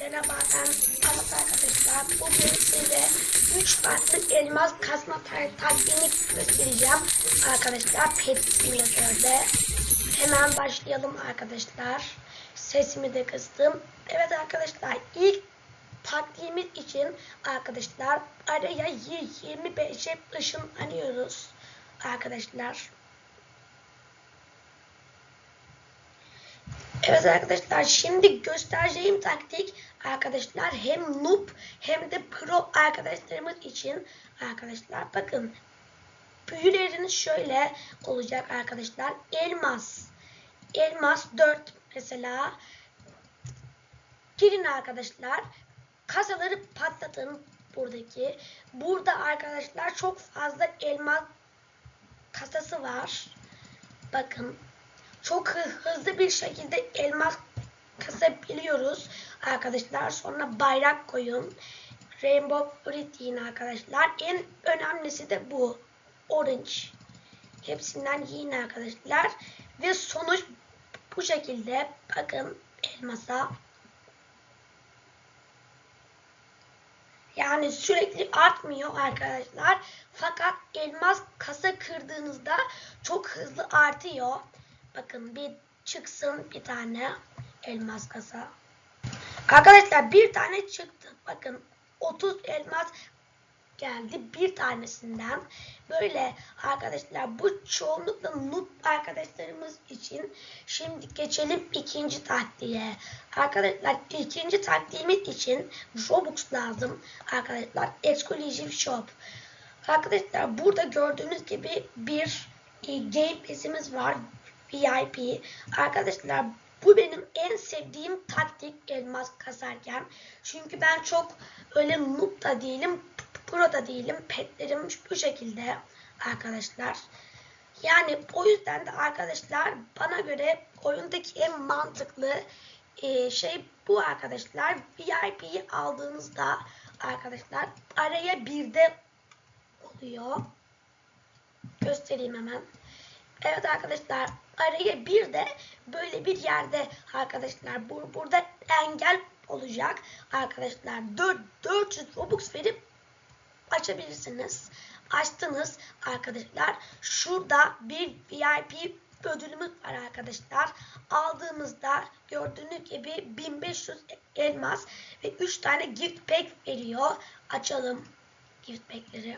merhaba ben Ahmet arkadaşlar. Bugün size 3 farklı elmas kasma ta- taktiğini göstereceğim arkadaşlar. Pet simülatörde. Hemen başlayalım arkadaşlar. Sesimi de kıstım. Evet arkadaşlar ilk taktiğimiz için arkadaşlar araya 25'e ışınlanıyoruz arkadaşlar. Evet arkadaşlar şimdi göstereceğim taktik arkadaşlar hem noob hem de pro arkadaşlarımız için. Arkadaşlar bakın büyüleriniz şöyle olacak arkadaşlar elmas elmas 4 mesela. Girin arkadaşlar kasaları patlatın buradaki. Burada arkadaşlar çok fazla elmas kasası var. Bakın çok hı- hızlı bir şekilde elmas kasabiliyoruz arkadaşlar. Sonra bayrak koyun. Rainbow yiyin arkadaşlar. En önemlisi de bu. Orange. Hepsinden yiyin arkadaşlar. Ve sonuç bu şekilde. Bakın elmasa. Yani sürekli artmıyor arkadaşlar. Fakat elmas kasa kırdığınızda çok hızlı artıyor. Bakın bir çıksın bir tane elmas kasa. Arkadaşlar bir tane çıktı. Bakın 30 elmas geldi bir tanesinden. Böyle arkadaşlar bu çoğunlukla noob arkadaşlarımız için. Şimdi geçelim ikinci taktiğe. Arkadaşlar ikinci taktiğimiz için Robux lazım. Arkadaşlar Exclusive Shop. Arkadaşlar burada gördüğünüz gibi bir e, game pass'imiz var. VIP. Arkadaşlar bu benim en sevdiğim taktik elmas kasarken. Çünkü ben çok öyle noob da değilim, pro da değilim. Petlerim bu şekilde arkadaşlar. Yani o yüzden de arkadaşlar bana göre oyundaki en mantıklı e, şey bu arkadaşlar. VIP'yi aldığınızda arkadaşlar araya birde oluyor. Göstereyim hemen. Evet arkadaşlar araya bir de böyle bir yerde arkadaşlar bu, burada engel olacak arkadaşlar 4, 400 Robux verip açabilirsiniz. Açtınız arkadaşlar. Şurada bir VIP ödülümüz var arkadaşlar. Aldığımızda gördüğünüz gibi 1500 elmas ve 3 tane gift pack veriyor. Açalım gift pack'leri.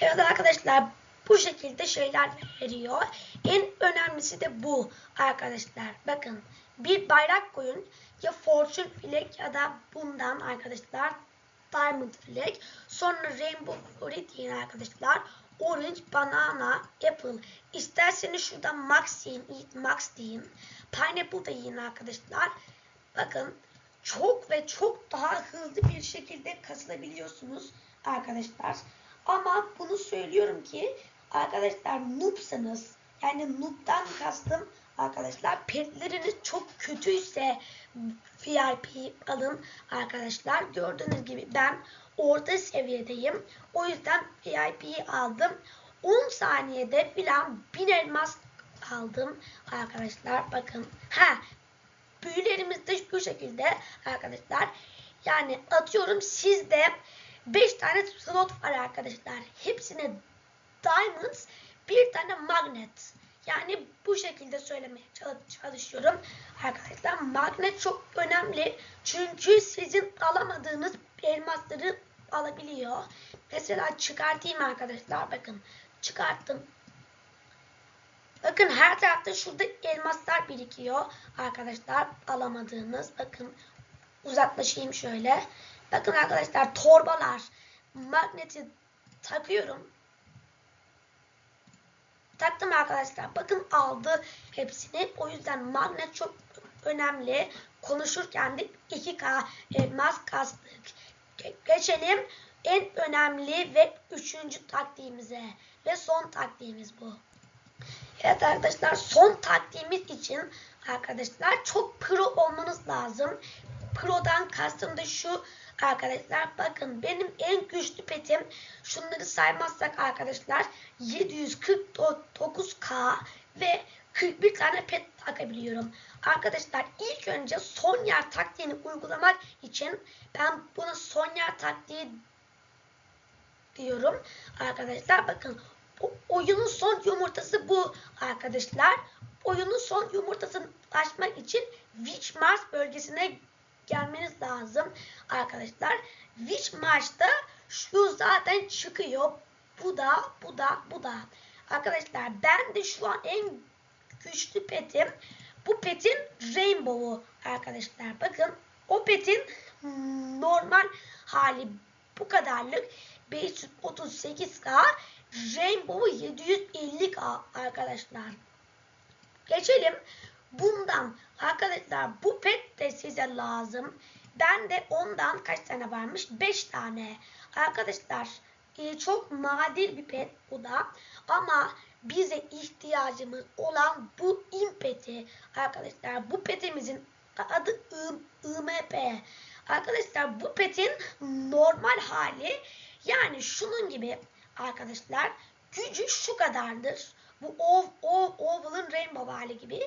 Evet arkadaşlar bu şekilde şeyler veriyor. En önemlisi de bu arkadaşlar. Bakın bir bayrak koyun. Ya Fortune Flag ya da bundan arkadaşlar Diamond Flag. Sonra Rainbow Red yiyin arkadaşlar. Orange, Banana, Apple. İsterseniz şurada Max yiyin. Eat Max deyin. Pineapple da yiyin arkadaşlar. Bakın çok ve çok daha hızlı bir şekilde kasılabiliyorsunuz arkadaşlar. Ama bunu söylüyorum ki arkadaşlar noobsanız yani noob'dan kastım arkadaşlar petleriniz çok kötüyse VIP alın arkadaşlar. Gördüğünüz gibi ben orta seviyedeyim. O yüzden VIP'yi aldım. 10 saniyede filan 1000 elmas aldım arkadaşlar. Bakın. Ha büyülerimiz de bu şekilde arkadaşlar. Yani atıyorum sizde 5 tane slot var arkadaşlar. Hepsine diamonds, bir tane magnet. Yani bu şekilde söylemeye çalışıyorum. Arkadaşlar magnet çok önemli. Çünkü sizin alamadığınız elmasları alabiliyor. Mesela çıkartayım arkadaşlar. Bakın çıkarttım. Bakın her tarafta şurada elmaslar birikiyor. Arkadaşlar alamadığınız. Bakın uzaklaşayım şöyle. Bakın arkadaşlar torbalar. Magneti takıyorum. Taktım arkadaşlar. Bakın aldı hepsini. O yüzden magnet çok önemli. Konuşurken de 2K elmas kastık. Geçelim en önemli ve üçüncü taktiğimize. Ve son taktiğimiz bu. Evet arkadaşlar son taktiğimiz için arkadaşlar çok pro olmanız lazım. Pro'dan kastım da şu arkadaşlar bakın benim en güçlü petim şunları saymazsak arkadaşlar 749k ve 41 tane pet takabiliyorum arkadaşlar ilk önce son yer taktiğini uygulamak için ben buna son yer taktiği diyorum. Arkadaşlar bakın o- oyunun son yumurtası bu arkadaşlar. Oyunun son yumurtasını açmak için Witch Mars bölgesine gelmeniz lazım arkadaşlar. Witch Mars'ta şu zaten çıkıyor. Bu da, bu da, bu da. Arkadaşlar ben de şu an en güçlü petim. Bu petin Rainbow'u arkadaşlar. Bakın o petin normal hali bu kadarlık 538K Rainbow'u 750K arkadaşlar. Geçelim. Bundan arkadaşlar bu pet de size lazım. Ben de ondan kaç tane varmış? 5 tane. Arkadaşlar e, çok nadir bir pet bu da. Ama bize ihtiyacımız olan bu impeti arkadaşlar. Bu petimizin adı IMP. Arkadaşlar bu petin normal hali yani şunun gibi arkadaşlar gücü şu kadardır. Bu ov, ov, Oval'ın Rainbow hali gibi.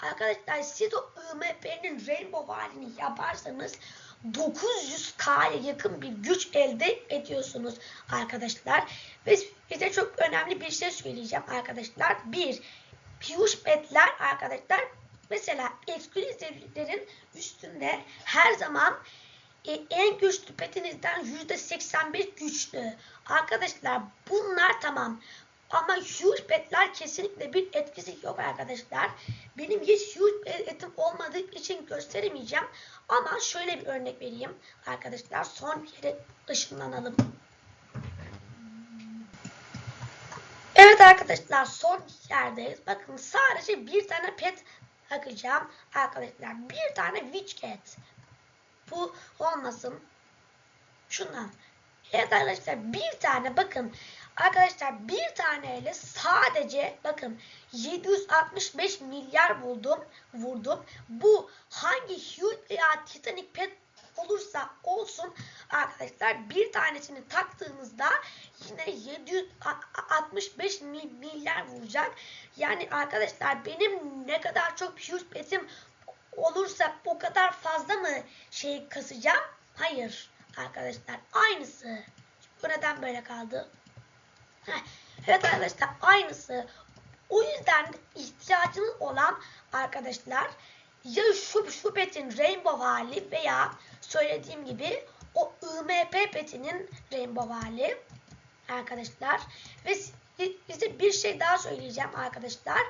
Arkadaşlar siz o IMP'nin Rainbow halini yaparsanız 900K'ya yakın bir güç elde ediyorsunuz arkadaşlar. Ve size çok önemli bir şey söyleyeceğim arkadaşlar. Bir, Huge petler arkadaşlar mesela eksklusivlerin üstünde her zaman e, en güçlü petinizden %81 güçlü. Arkadaşlar bunlar tamam. Ama huge petler kesinlikle bir etkisi yok arkadaşlar. Benim hiç huge petim olmadığı için gösteremeyeceğim. Ama şöyle bir örnek vereyim. Arkadaşlar son yere ışınlanalım. Evet arkadaşlar son yerdeyiz. Bakın sadece bir tane pet takacağım. Arkadaşlar bir tane witch cat. Bu olmasın. Şundan. Evet arkadaşlar bir tane bakın. Arkadaşlar bir taneyle sadece bakın 765 milyar buldum. Vurdum. Bu hangi huge veya titanic pet olursa olsun arkadaşlar bir tanesini taktığımızda yine 765 milyar vuracak. Yani arkadaşlar benim ne kadar çok huge petim olursa o kadar fazla mı şey kasacağım? Hayır arkadaşlar aynısı. Bu neden böyle kaldı? Evet arkadaşlar aynısı. O yüzden ihtiyacınız olan arkadaşlar ya şu, şu petin rainbow hali veya söylediğim gibi o IMP petinin rainbow hali arkadaşlar. Ve size bir şey daha söyleyeceğim arkadaşlar.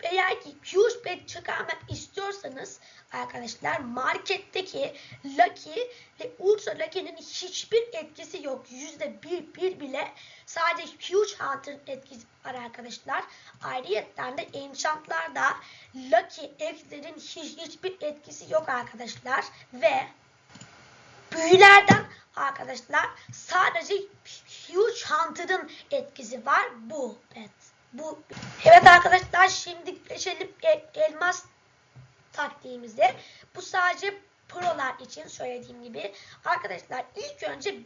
Eğer ki huge çıkarmak istiyorsanız arkadaşlar marketteki Lucky ve Ultra Lucky'nin hiçbir etkisi yok. Yüzde bir, bir bile sadece Huge Hunter'ın etkisi var arkadaşlar. Ayrıyetten de Enchant'larda Lucky X'lerin hiç, hiçbir etkisi yok arkadaşlar. Ve büyülerden arkadaşlar sadece Huge Hunter'ın etkisi var bu pet. Bu. Evet arkadaşlar şimdi geçelim el, elmas taktiğimize. Bu sadece prolar için söylediğim gibi. Arkadaşlar ilk önce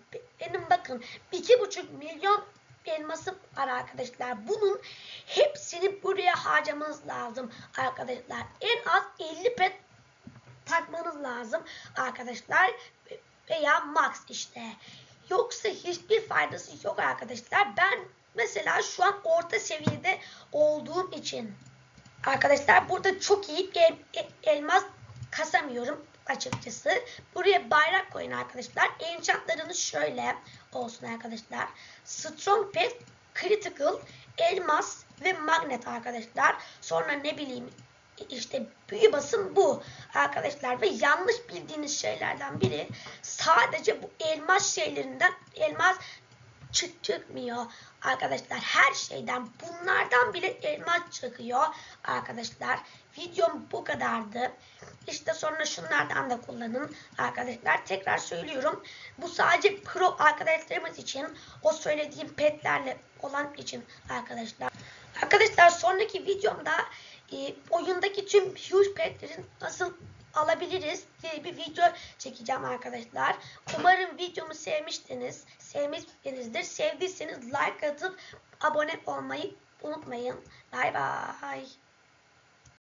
benim bakın 2,5 milyon elması var arkadaşlar. Bunun hepsini buraya harcamanız lazım arkadaşlar. En az 50 pet takmanız lazım arkadaşlar. Veya max işte. Yoksa hiçbir faydası yok arkadaşlar. Ben mesela şu an orta seviyede olduğum için arkadaşlar burada çok iyi el, el, elmas kasamıyorum açıkçası. Buraya bayrak koyun arkadaşlar. Enchantlarınız şöyle olsun arkadaşlar. Strong Pet, Critical, Elmas ve Magnet arkadaşlar. Sonra ne bileyim işte büyü basın bu. Arkadaşlar ve yanlış bildiğiniz şeylerden biri sadece bu elmas şeylerinden elmas çık çıkmıyor. Arkadaşlar her şeyden bunlardan bile elmas çıkıyor. Arkadaşlar videom bu kadardı. İşte sonra şunlardan da kullanın. Arkadaşlar tekrar söylüyorum. Bu sadece pro arkadaşlarımız için o söylediğim petlerle olan için arkadaşlar. Arkadaşlar sonraki videomda e, oyundaki tüm huge petlerin nasıl alabiliriz diye bir video çekeceğim arkadaşlar. Umarım videomu sevmiştiniz. Sevmişsinizdir. Sevdiyseniz like atıp abone olmayı unutmayın. Bay bay.